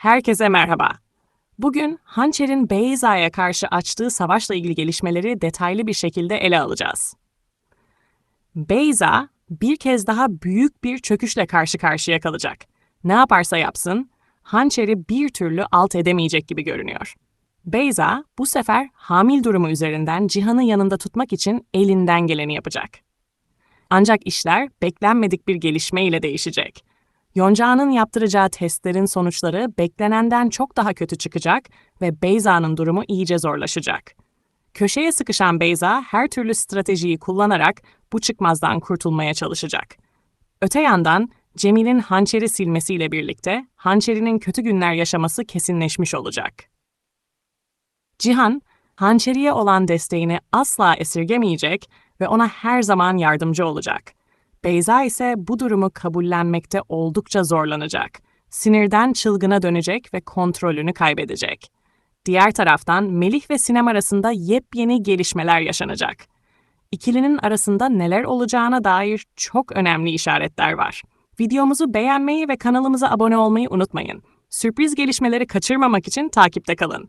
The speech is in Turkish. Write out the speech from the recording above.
Herkese merhaba. Bugün Hançer'in Beyza'ya karşı açtığı savaşla ilgili gelişmeleri detaylı bir şekilde ele alacağız. Beyza bir kez daha büyük bir çöküşle karşı karşıya kalacak. Ne yaparsa yapsın, Hançer'i bir türlü alt edemeyecek gibi görünüyor. Beyza bu sefer hamil durumu üzerinden Cihan'ı yanında tutmak için elinden geleni yapacak. Ancak işler beklenmedik bir gelişme ile değişecek. Yonca'nın yaptıracağı testlerin sonuçları beklenenden çok daha kötü çıkacak ve Beyza'nın durumu iyice zorlaşacak. Köşeye sıkışan Beyza her türlü stratejiyi kullanarak bu çıkmazdan kurtulmaya çalışacak. Öte yandan Cemil'in hançeri silmesiyle birlikte hançerinin kötü günler yaşaması kesinleşmiş olacak. Cihan, hançeriye olan desteğini asla esirgemeyecek ve ona her zaman yardımcı olacak. Beyza ise bu durumu kabullenmekte oldukça zorlanacak. Sinirden çılgına dönecek ve kontrolünü kaybedecek. Diğer taraftan Melih ve Sinem arasında yepyeni gelişmeler yaşanacak. İkilinin arasında neler olacağına dair çok önemli işaretler var. Videomuzu beğenmeyi ve kanalımıza abone olmayı unutmayın. Sürpriz gelişmeleri kaçırmamak için takipte kalın.